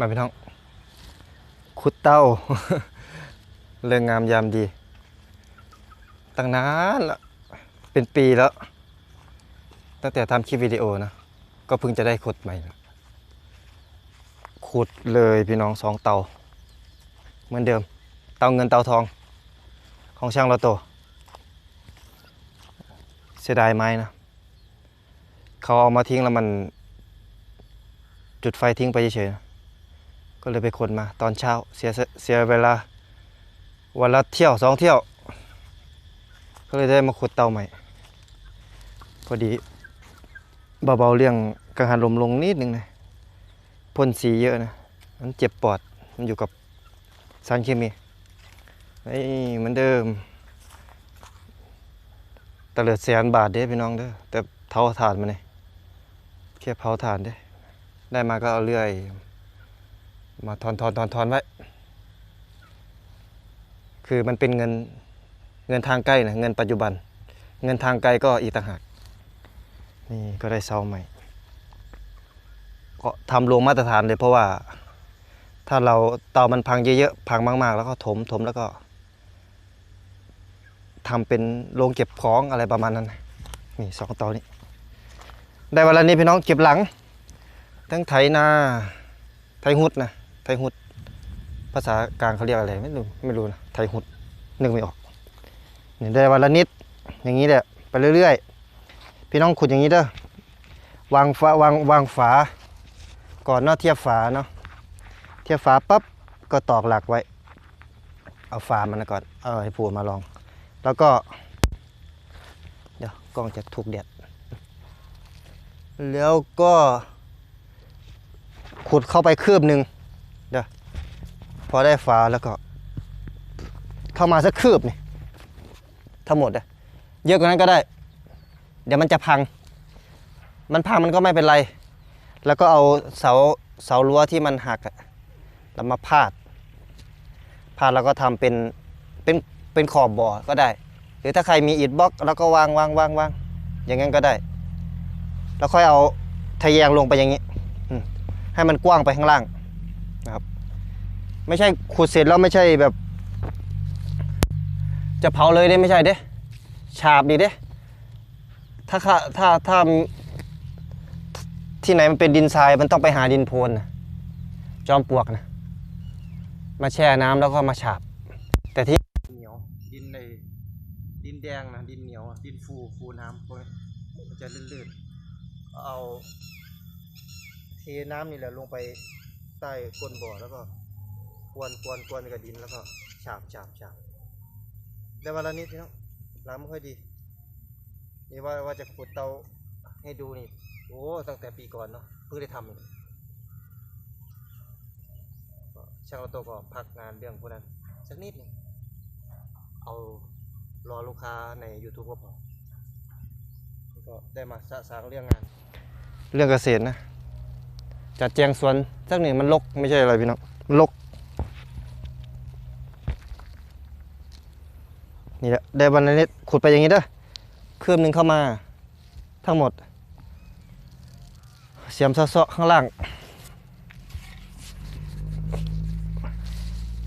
มาพี่น้อง ขุดเต้า เรื่องงามยามดี ตั้งนานละเป็นปีแล้ว ตั้งแต่ทำคลิปวิดีโอนะ ก็เพิ่งจะได้ขุดใหม่นะขุดเลยพี่น้องสองเตา เหมือนเดิม เตาเงินเตาทอง ของช่างเราโต เสียดายไม้นะเขาเอามาทิ้งแล้วมันจุดไฟทิ้งไปเฉยๆนะ ก็เลยไปขนมาตอนเช้าเสียเสียเวลาวันละเที่ยวสองเที่ยว ก็เลยได้มาขุดเตาใหม่ พอดีเบาๆเรื่องกังหันลมลงนิดนึงนะพ่นสีเยอะนะมันเจ็บปอดมันอยู่กับสารเคมีไอ้เหมือนเดิมตะเลิดแสนบาทเด้พี่น้องเด้อแต่เท่าถ่านมาเนี่ยแค่เผาถ่านเด้ได้มาก็เอาเลื่อย มาทอนทอนทอนทอนไว้ คือมันเป็นเงินเงินทางใกล้นะเงินปัจจุบัน เงินทางไกลก็อีกต่างหาก นี่ก็ได้เสาใหม่ ก็ทำลงมาตรฐานเลยเพราะว่า ถ้าเราเตามันพังเยอะๆ พังมาก ๆ แล้วก็ถมถมแล้วก็ทำเป็นโรงเก็บของอะไรประมาณนั้นนี่สองเตานี้ ได้วันละนี้พี่น้องเก็บหลัง ทั้งไถนาไถหุดนะ ไถหุด ภาษากลางเขาเรียกอะไรไม่รู้ไม่รู้นะไถหุดนึกไม่ออกเนี่ได้วันละนิดอย่างนี้แหละไปเรื่อยๆ พี่น้องขุดอย่างนี้เด้อวางฝาวางวางฝา ก่อนเนาะเทียบฝาเนาะเทียบฝาปั๊บก็ตอกหลักไว้ เอาฝามันก่อนเอาให้ผูมาลอง แล้วก็เดี๋ยวกล้องจะถูกแดดแล้วก็ขุดเข้าไปคืบหนึ่ง อได้ฝาแล้วก็ เข้ามาสักคืบนี่ทั้งหมดอะเยอะกว่านั้นก็ได้ เดี๋ยวมันจะพัง มันพังมันก็ไม่เป็นไร แล้วก็เอาเสาเสารั้วที่มันหักอะแล้วมาพาดพาดแล้วก็ทำเป็นเป็นเป็นขอบบ่อก็ได้ หรือถ้าใครมีอิฐบล็อก แล้วก็วางวางวางวางอย่างนั้นก็ได้ แล้วค่อยเอาทะแยงลงไปอย่างนี้ให้มันกว้างไปข้างล่างนะครับ ไม่ใช่ขุดเสร็จแล้วไม่ใช่แบบ จะเผาเลยได้ไม่ใช่เด้ฉาบดีเด้ถ้าข้าถ้าถ้าที่ไหนมันเป็นดินทรายมันต้องไปหาดินโพนนะจอมปลวกนะมาแช่น้ำแล้วก็มาฉาบ แต่ที่เหนียวดินในดินแดงนะดินเหนียวดินฟูฟูน้ำพวกนี้มันจะลื่นๆเอาเทน้ำนี่แหละลงไปใต้ก้นบ่อแล้วก็ วน กวน กวนกับดินแล้วก็ฉาบฉาบฉาบได้วันละนิดพี่น้องล้างไม่ค่อยดี นี่ว่าว่าจะขุดเตาให้ดูนี่ โอ้ ตั้งแต่ปีก่อนเนาะ เพิ่งได้ทำนี่ช่างเราโตก็พักงานเรื่องพวกนั้น สักนิดหนึงเอารอลูกค้าใน YouTube ก็พอก็ได้มาสะสางเรื่องงาน เรื่องเกษตรนะ จัดแจงสวนสักหนึ่งมันลกไม่ใช่อะไรพี่น้องมันลก นี่แหละได้วันลนิดขุดไปอย่างนี้เด้อคืบหนึ่งเข้ามาทั้งหมด เสียมซะๆข้างล่าง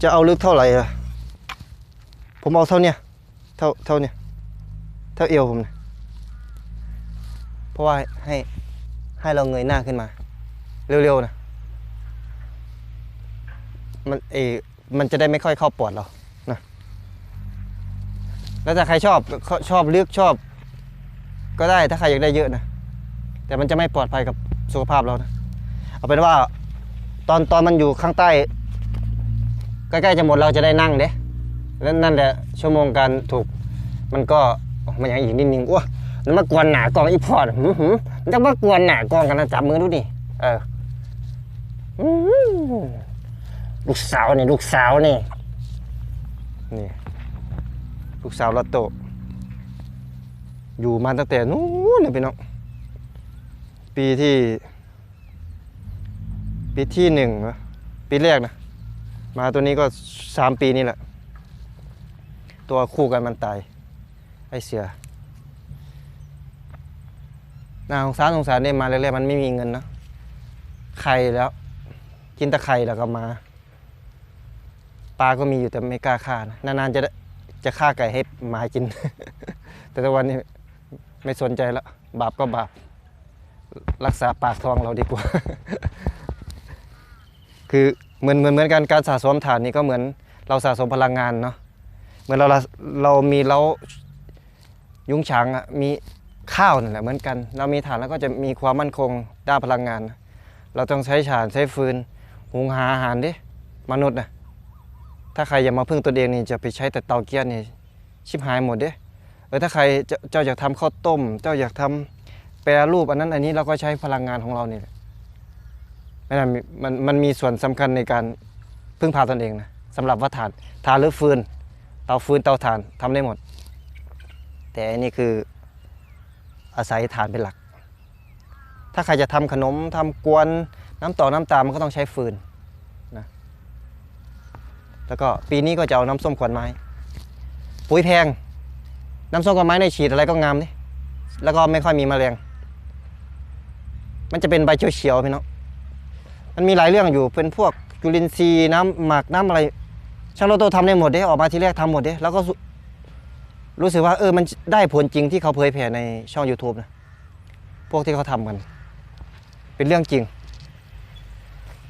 จะเอาลึกเท่าไหร่ล่ะผมเอาเท่าเนี้ยเท่าเท่าเนี้ยเท่าเอวผมเนี่ยเพราะว่าให้ให้เราเงยหน้าขึ้นมา เร็วๆนะมันเอมันจะได้ไม่ค่อยเข้าปอดเรา แล้วแต่ใครชอบชอบเลือกชอบ ก็ได้ถ้าใครอยากได้เยอะนะ แต่มันจะไม่ปลอดภัยกับสุขภาพเรานะ เอาเป็นว่าตอนตอนมันอยู่ข้างใต้ ใกล้ๆจะหมดเราจะได้นั่งเด้แล้วนั่นแหละชั่วโมงการถูก มันก็มันอย่างอีกนิดนึงอ้วมันมากวนหนากองอีพอดหืมหืมมันจะมากวนหนากองกันนะจับมือดูดิเอออื้อหือลูกสาวนี่ลูกสาวนี่นี่ ลูกสาวลอตโต อยู่มาตั้งแต่นู้นเลยพี่น้องปีที่ ปีที่หนึ่งปีแรกนะมาตัวนี้ก็สามปีนี่แหละ ตัวคู่กันมันตาย ไอเสือน่าสงสารสงสารเนี่ยมาแรกๆมันไม่มีเงินนะใครแล้ว กินแตะไคร่แล้วก็มาปลาก็มีอยู่แต่ไม่กล้าฆ่านะนานๆจะได้ จะฆ่าไก่ให้หมากิน แต่ทุกวันนี้ไม่สนใจแล้วบาปก็บาป รักษาปากท้องเราดีกว่า คือเหมือนเหมือนเหมือนกันการสะสมฐานนี่ก็เหมือนเราสะสมพลังงานเนาะเหมือนเราเรามีเรายุ้งฉางอะมีข้าวนั่นแหละเหมือนกัน เรามีฐานแล้วก็จะมีความมั่นคงด้านพลังงาน เราต้องใช้ถ่านใช้ฟืน หุงหาอาหารดิมนุษย์นะ ถ้าใครอยากมาพึ่งตัวเองนี่จะไปใช้แต่เตาเกีย์นี่ชิบหายหมดเด้เออถ้าใครเจ้าเจ้าอยากทำข้าวต้ม เจ้าอยากทำแปรรูปอันนั้นอันนี้เราก็ใช้พลังงานของเรานี่แหละไม่น่มันมันมีส่วนสำคัญในการพึ่งพาตนเองนะสำหรับว่าถ่านถ่านหรือฟืนเตาฟืนเตาถ่านทำได้หมด แต่อันนี้คืออาศัยถ่านเป็นหลัก ถ้าใครจะทำขนมทำกวนน้ำต่อน้ำตาลมันก็ต้องใช้ฟืน แล้วก็ปีนี้ก็จะเอาน้ำส้มขวัญไม้ ปุ๋ยแพง น้ำส้มขวัญไม้ในฉีดอะไรก็งามนี่แล้วก็ไม่ค่อยมีมแมลง มันจะเป็นใบเขียวๆพี่น้องมันมีหลายเรื่องอยู่เป็นพวกจุลินทรีย์น้ำหมักน้ำอะไรช่างโลโตทำได้หมดเด้ออกมาทีแรกทำหมดเด้แล้วก็รู้สึกว่าเออมันได้ผลจริงที่เขาเผยแผ่ในช่อง YouTube นะพวกที่เขาทำกัน เป็นเรื่องจริง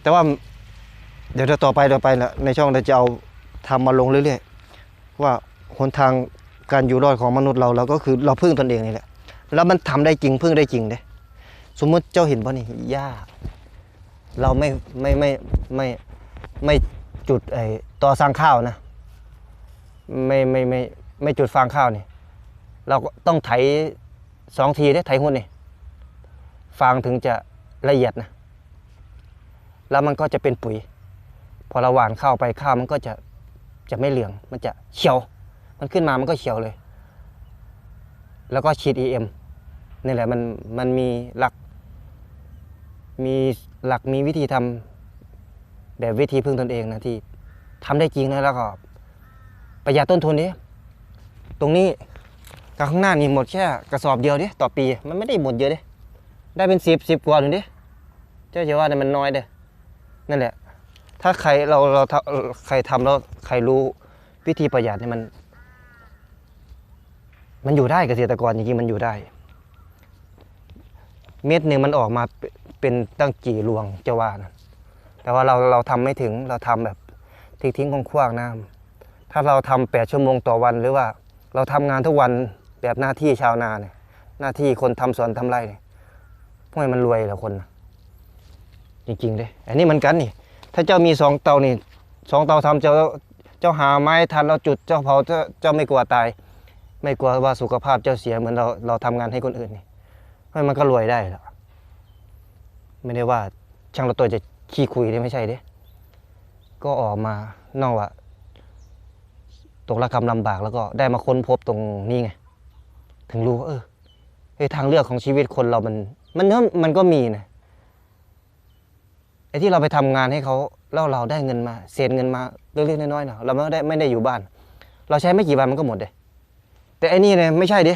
แต่ว่า เดี๋ยวต่อไปเดี๋ยวไปละในช่องเราจะเอาทำมาลงเรื่อยๆว่าหนทางการอยู่รอดของมนุษย์เราเราก็คือเราพึ่งตนเองนี่แหละแล้วมันทำได้จริงพึ่งได้จริงเด้สมมติเจ้าเห็นป่ะนี่หญ้าเราไม่ไม่ไม่ไม่ไม่จุดไอ้ต่อสร้างข้าวนะ ไม่ไม่ไม่ไม่จุดฟางข้าวนี่ เราก็ต้องไถสองทีได้ไถหุ่นนี่ฟางถึงจะละเอียดนะ แล้วมันก็จะเป็นปุ๋ย พอเราหว่านข้าวไปข้าวมันก็จะจะไม่เหลือง มันจะเขียว มันขึ้นมามันก็เขียวเลย แล้วก็ฉีด EM นี่แหละมันมันมีหลัก มีหลักมีวิธีทำแบบวิธีพึ่งตนเองนะที่ทำได้จริงนะแล้วก็ประหยัดต้นทุนดิตรงนี้กับข้างหน้านี่หมดแค่กระสอบเดียวดิต่อปี มันไม่ได้หมดเยอะดิได้เป็นสิบสิบกว่าหนึ่งดิเจ้าจะว่าเนี่ยมันน้อยเด้นั่นแหละ ถ้าใครเราเราทำใครทำแล้วใครรู้วิธีประหยัดเนี่ยมัน มันอยู่ได้เกษตรกรจริงๆมันอยู่ได้ เม็ดหนึ่งมันออกมาเป็นตั้งกี่รวงจะว่านะแต่ว่าเราเราทำไม่ถึงเราทำแบบทิ้งทิ้งๆคว้างๆน้ำถ้าเราทำแปดชั่วโมงต่อวันหรือว่า เราทำงานทุกวันแบบหน้าที่ชาวนาเนี่ย หน้าที่คนทำสวนทำไร่เนี่ยพวกมันรวยเหรอคนนะจริงๆเลยอันนี้มือนกันนี่ ถ้าเจ้ามีสองเตานี่สองเตาทำเจ้าเจ้าหาไม้ทันเราจุดเจ้าเผาเจ้าเจ้าไม่กลัวตาย ไม่กลัวว่าสุขภาพเจ้าเสียเหมือนเราเราทำงานให้คนอื่นนี่เฮ้มันก็รวยได้แล้วไม่ได้ว่าช่างเราตัวจะขี้คุยได้ไม่ใช่เด้ ก็ออกมานอกว่าตกระกำลำบากแล้วก็ได้มาค้นพบตรงนี้ไง ถึงรู้ว่าเออเฮ้ยทางเลือกของชีวิตคนเรามัน มันมันก็มีนะ ไอ้ที่เราไปทำงานให้เขาแล้วเราได้เงินมา เศษเงินมาเล็กๆน้อยๆเนาะเราไม่ได้ไม่ได้อยู่บ้าน เราใช้ไม่กี่วันมันก็หมดเลยแต่ไอ้นี่เนี่ยไม่ใช่เด้